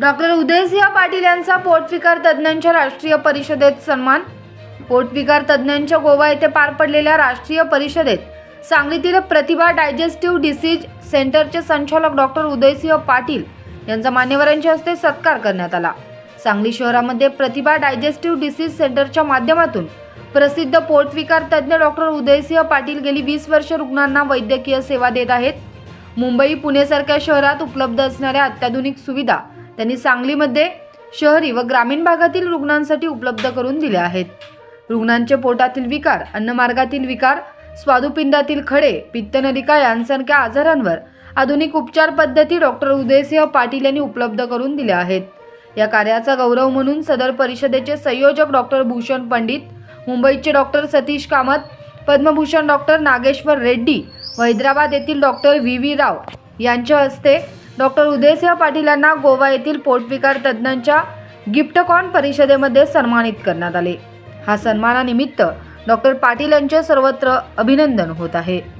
Doctor Uday Singh Patil यांचा पोटविकार तज्ज्ञांच्या राष्ट्रीय परिषदेत सन्मान. पोटविकार तज्ज्ञांच्या गोवा येथे पार पडलेल्या राष्ट्रीय परिषदेत सांगलीतील प्रतिभा डायजेस्टिव्ह डिसीज सेंटरचे संचालक डॉक्टर उदयसिंह पाटील यांचा मान्यवरांच्या हस्ते सत्कार करण्यात आला. सांगली शहरामध्ये प्रतिभा डायजेस्टिव्ह डिसीज सेंटरच्या माध्यमातून प्रसिद्ध पोटविकार तज्ज्ञ डॉक्टर उदयसिंह पाटील गेली वीस वर्ष रुग्णांना वैद्यकीय सेवा देत आहेत. मुंबई पुणेसारख्या शहरात उपलब्ध असणाऱ्या अत्याधुनिक सुविधा त्यांनी सांगलीमध्ये शहरी व ग्रामीण भागातील रुग्णांसाठी उपलब्ध करून दिल्या आहेत. रुग्णांचे पोटातील विकार अन्नमार्गातील विकार स्वादुपिंडातील खडे पित्तनलिका यांसारख्या आजारांवर आधुनिक उपचार पद्धती डॉक्टर उदयसिंह पाटील यांनी उपलब्ध करून दिल्या आहेत. या कार्याचा गौरव म्हणून सदर परिषदेचे संयोजक डॉक्टर भूषण पंडित मुंबईचे डॉक्टर सतीश कामत पद्मभूषण डॉक्टर नागेश्वर रेड्डी व हैदराबाद येथील डॉक्टर व्ही. व्ही. राव यांच्या हस्ते डॉक्टर उदयसिंह पाटील यांना गोवा येथील पोटविकार तज्ज्ञांच्या गिफ्टकॉन परिषदेमध्ये सन्मानित करण्यात आले. हा सन्मानानिमित्त डॉक्टर पाटील यांचे सर्वत्र अभिनंदन होत आहे.